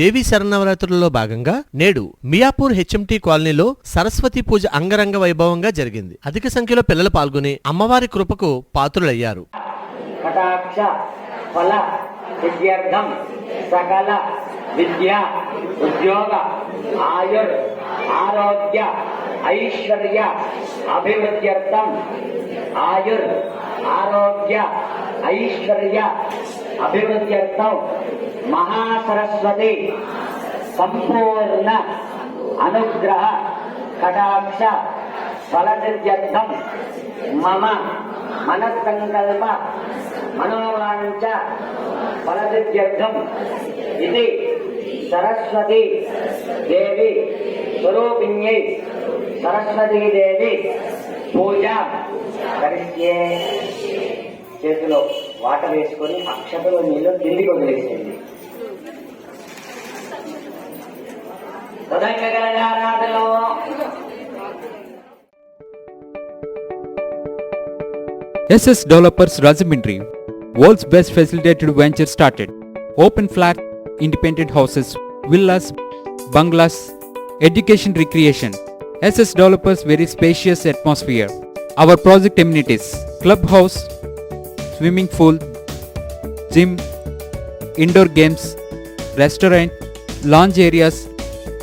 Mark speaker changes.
Speaker 1: దేవీ శరణవరాత్రులలో భాగంగా నేడు మియాపూర్ హెచ్ఎంటీ కాలనీలో సరస్వతి పూజ అంగరంగ వైభవంగా జరిగింది. అధిక సంఖ్యలో పిల్లలు పాల్గొని అమ్మవారి కృపకు పాత్రులయ్యారు.
Speaker 2: కటాక్ష ఫల విద్యార్థం సకల విద్య ఉద్యోగ ఆయుర్ ఆరోగ్య ఐశ్వర్య అభివృద్ధ్యర్థం ఆయుర్ ఆరోగ్య ఐశ్వర్య అభివృద్ధ్యర్థం. మహాసరస్వతి సంపూర్ణ అనుగ్రహ కటాక్ష ఫలసిద్ధ్యర్థం మమ మనస్సంకల్ప మనోవాంఛ ఫలసిద్ధ్యర్థం ఇది సరస్వతి దేవి స్వరూపిణ్యై సరస్వతీ దేవి పూజ కరిష్యే. చేతిలో వాటర్ వేసుకొని అక్షతలో నీళ్ళు కిందికి వదిలేసేయండి. తదంగ గణారాధనలో
Speaker 3: SS Developers Rajamindri, world's best facilitated venture started. Open flat, independent houses, villas, bungalows, education recreation. SS Developers very spacious atmosphere. Our project amenities, clubhouse, swimming pool, gym, indoor games, restaurant, lounge areas,